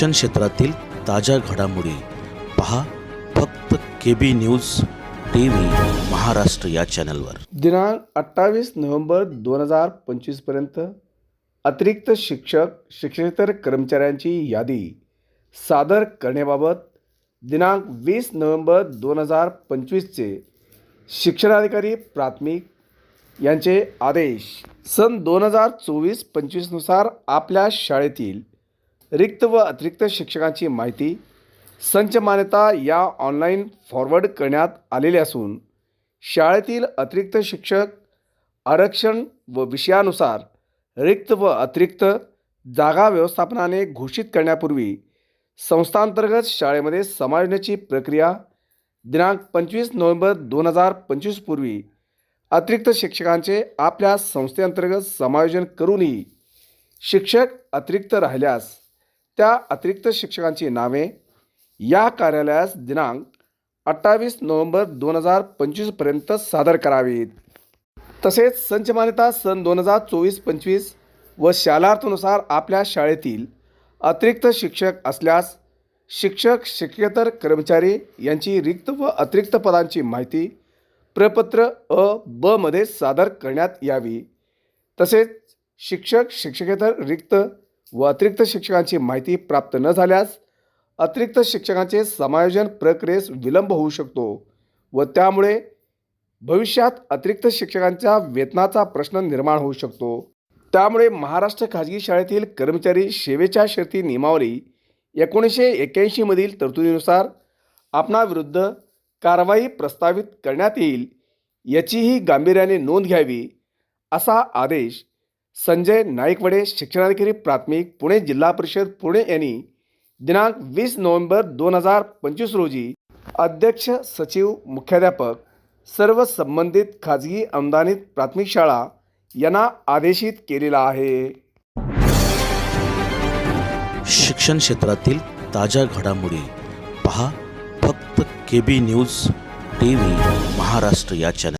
शिक्षण क्षेत्रातील ताज्या घडामोडी पहा फक्त K B news T V Maharashtra या चॅनलवर. दिनांक अठ्ठावीस नोव्हेंबर दोन हजार पंचवीसपर्यंत अतिरिक्त शिक्षक शिक्षकेतर कर्मचाऱ्यांची यादी सादर करण्याबाबत दिनांक वीस नोव्हेंबर दोन हजार पंचवीसचे शिक्षणाधिकारी प्राथमिक यांचे आदेश. सन दोन हजार चोवीस पंचवीसनुसार आपल्या शाळेतील रिक्त व अतिरिक्त शिक्षकांची माहिती संच मान्यता या ऑनलाईन फॉरवर्ड करण्यात आलेली असून शाळेतील अतिरिक्त शिक्षक आरक्षण व विषयानुसार रिक्त व अतिरिक्त जागा व्यवस्थापनाने घोषित करण्यापूर्वी संस्थांतर्गत शाळेमध्ये समायोजनाची प्रक्रिया दिनांक पंचवीस नोव्हेंबर दोन हजार पंचवीसपूर्वी अतिरिक्त शिक्षकांचे आपल्या संस्थेअंतर्गत समायोजन करूनही शिक्षक अतिरिक्त राहिल्यास त्या अतिरिक्त शिक्षकांची नावे. या कार्यालयास दिनांक अठ्ठावीस नोव्हेंबर दोन हजार पंचवीसपर्यंत सादर करावीत. तसेच संच मान्यता सन दोन हजार चोवीस पंचवीस व शालार्थानुसार आपल्या शाळेतील अतिरिक्त शिक्षक असल्यास शिक्षक शिक्षकेतर कर्मचारी यांची रिक्त व अतिरिक्त पदांची माहिती प्रपत्र अ ब मध्ये सादर करण्यात यावी. तसेच शिक्षक शिक्षकेतर रिक्त व अतिरिक्त शिक्षकांची माहिती प्राप्त न झाल्यास अतिरिक्त शिक्षकांचे समायोजन प्रक्रियेस विलंब होऊ शकतो व त्यामुळे भविष्यात अतिरिक्त शिक्षकांच्या वेतनाचा प्रश्न निर्माण होऊ शकतो. त्यामुळे महाराष्ट्र खाजगी शाळेतील कर्मचारी सेवेच्या शर्ती नियमावली एकोणीसशे एक्क्याऐंशीमधील तरतुदीनुसार आपणाविरुद्ध कारवाई प्रस्तावित करण्यात येईल याचीही गांभीर्याने नोंद घ्यावी असा आदेश संजय नाईकवडे शिक्षणाधिकारी प्राथमिक पुणे जिल्हा परिषद पुणे यांनी दिनांक वीस नोव्हेंबर दोन हजार पंचवीस रोजी अध्यक्ष सचिव मुख्याध्यापक सर्व संबंधित खाजगी अनुदानित प्राथमिक शाळा यांना आदेशित केलेला आहे. शिक्षण क्षेत्रातील ताज्या घडामोडी पहा फक्त K B news T V Maharashtra या चॅनल